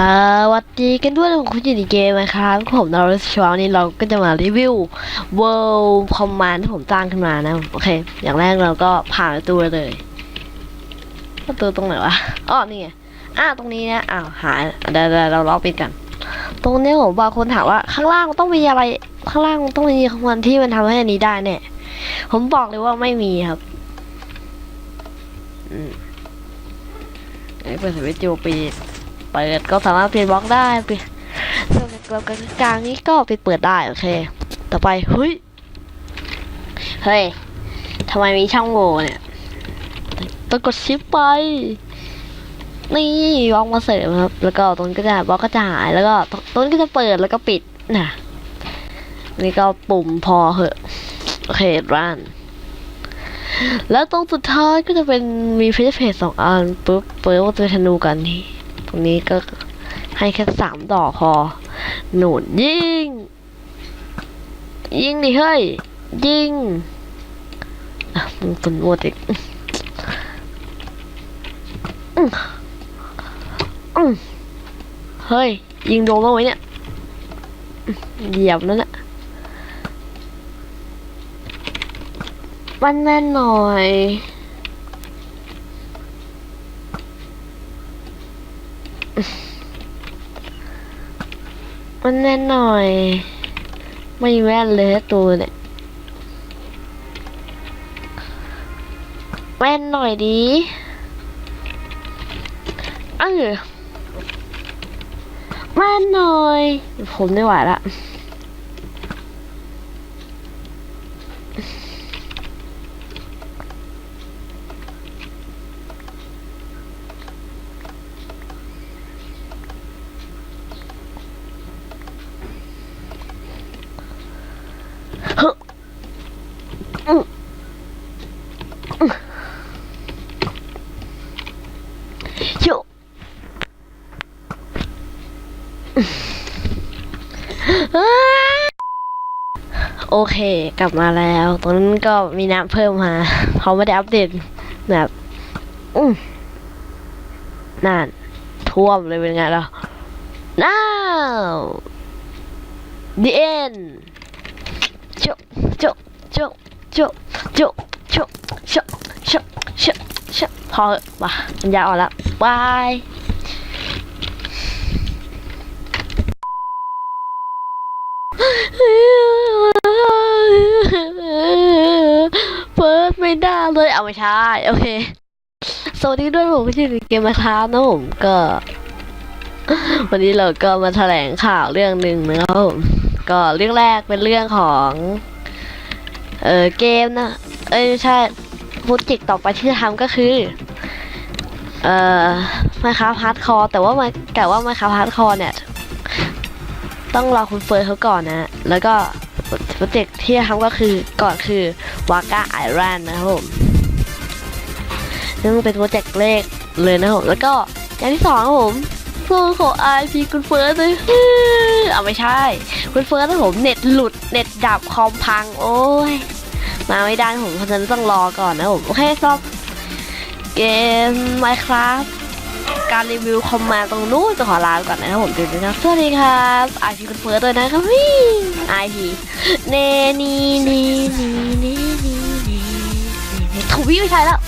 สวัสดีกันด้วยคุณยู่ในเกมนะครับผมนอริสชวนี่เราก็จะมารีวิว World Command ที่ผมสร้างขึ้นมานะ โอเค อย่างแรกเราก็ผ่านประตูเลยประตูตรงไหนวะอ๋อนี่ไงอ่าตรงนี้นะอ้าวหายเดี๋ยวเราล็อกปิดกัน ตรงนี้ผมบางคนถามว่าข้างล่างต้องมีอะไร ข้างล่างต้องมีคำวันที่มันทำให้อันนี้ได้เนี่ยผมบอกเลยว่าไม่มีครับอืมไอ้เปิดสวิตช์จูปีด เปิดก็สามารถเปลี่ยนบล็อกได้เปลี่ยนแล้วก็กลางนี้ก็ไปเปิดได้โอเค ต่อไปเฮ้ยเฮ้ยทำไมมีช่องโหว่เนี่ยต้องกดชิปไป นี่บล็อกมาเสริมครับ แล้วก็ตรงนี้ก็จะบล็อกก็จะหายแล้วก็ตรงนี้ก็จะเปิดแล้วก็ปิดนะนี่ก็ปุ่มพอเหอะโอเครันแล้วตรงสุดท้ายก็จะเป็นมีเพจเพจสองอันปุ๊บเปิดว่าจะธนูกันนี่ รงนี้ก็ให้แค่สามดอกพอ หนุนยิง ยิงดิเฮ้ย ยิงอะมึงตุนวดอีกอื้ออื้อเฮ้ย ยิงโดนบ้างไหมเนี่ยเหยียบนั่นแหละมันแน่นหน่อย มันแน่นหน่อย ไม่แว่นเลยตัวเนี่ยแว่นหน่อยดีเออแว่นหน่อย ผมไม่ไหวละ ฮึอื้ออื้อโอเค กลับมาแล้ว ตรงนั้นก็มีน้ำเพิ่มมาเขาไม่ได้อัปเดตแบบอืนั่นท่วมเลยเป็นไงล่ะ now the end โจโจโจโจโจโจโชโชโชโชพอเหอะว่ะมันยาอ่อนแล้วบายเปิดไม่ได้เลยเอาไม่ใช่โอเคสวัสดีด้วยผมชื่อเกมมาครับนะผมก็ วันนี้เราก็มาแถลงข่าวเรื่องหนึ่งนะครับผม ก็เรื่องแรกเป็นเรื่องของ เออเกมนะ เอ้ยไม่ใช่โปรเจกต์ต่อไปที่จะทำก็คือ เอ่อมาคาพาร์ดคอแต่ว่ามาแต่ว่ามาคาพาร์ดคอเนี่ย ต้องรอคุณเฟิร์นเขาก่อนนะ แล้วก็โปรเจกต์ที่จะทำก็คือก่อนคือวาก้าไอรอนนะครับผมซึ่งเป็นโปรเจกต์เลขเลยนะครับผมแล้วก็อย่างที่สองครับผม พื่อขอไอพีคุณเฟิร์สเลยเอาไม่ใช่ คุณเฟิร์สนะผมเน็ตหลุดเน็ตดับคอมพัง โอ้ย มาไม่ได้ผมเพราะฉะนั้นต้องรอก่อนนะผม โอเคสำหรับเกม Minecraft การรีวิวคอมมาตรงนู้นจะขอลาไปก่อนนะครับผมเดี๋ยวนะครับสวัสดีครับไอพีคุณเฟิร์สด้วยนะครับพี่ไอพีเนนีนีนีนีนีนีทวีไม่ใช่แล้ว